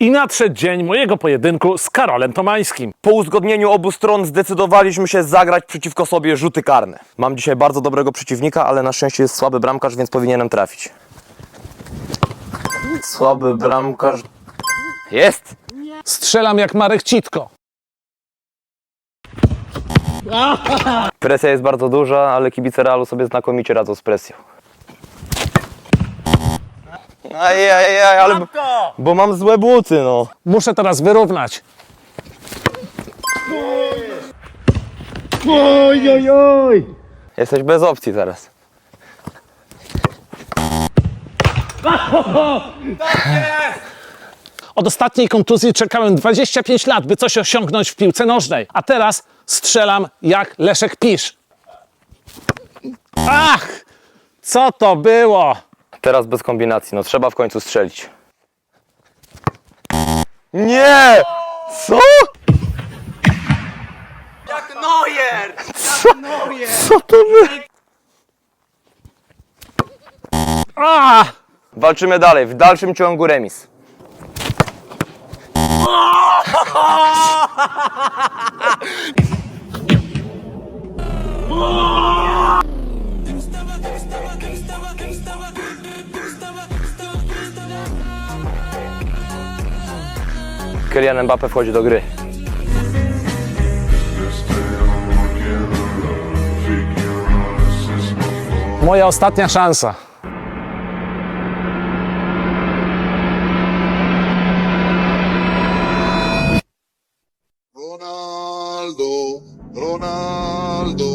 I nadszedł dzień mojego pojedynku z Karolem Tomańskim. Po uzgodnieniu obu stron zdecydowaliśmy się zagrać przeciwko sobie rzuty karne. Mam dzisiaj bardzo dobrego przeciwnika, ale na szczęście jest słaby bramkarz, więc powinienem trafić. Słaby bramkarz. Jest! Strzelam jak Marek Citko. Presja jest bardzo duża, ale kibice Realu sobie znakomicie radzą z presją. Ajajaj, ale... Bo mam złe buty, no. Muszę teraz wyrównać. Jesteś bez opcji teraz. Od ostatniej kontuzji czekałem 25 lat, by coś osiągnąć w piłce nożnej. A teraz strzelam jak Leszek Pisz. Ach! Co to było? Teraz bez kombinacji, no trzeba w końcu strzelić. Nie! Co? Jak Neuer! Co to by? A! Walczymy dalej, w dalszym ciągu remis. Kylian Mbappe wchodzi do gry. Moja ostatnia szansa. Ronaldo, Ronaldo.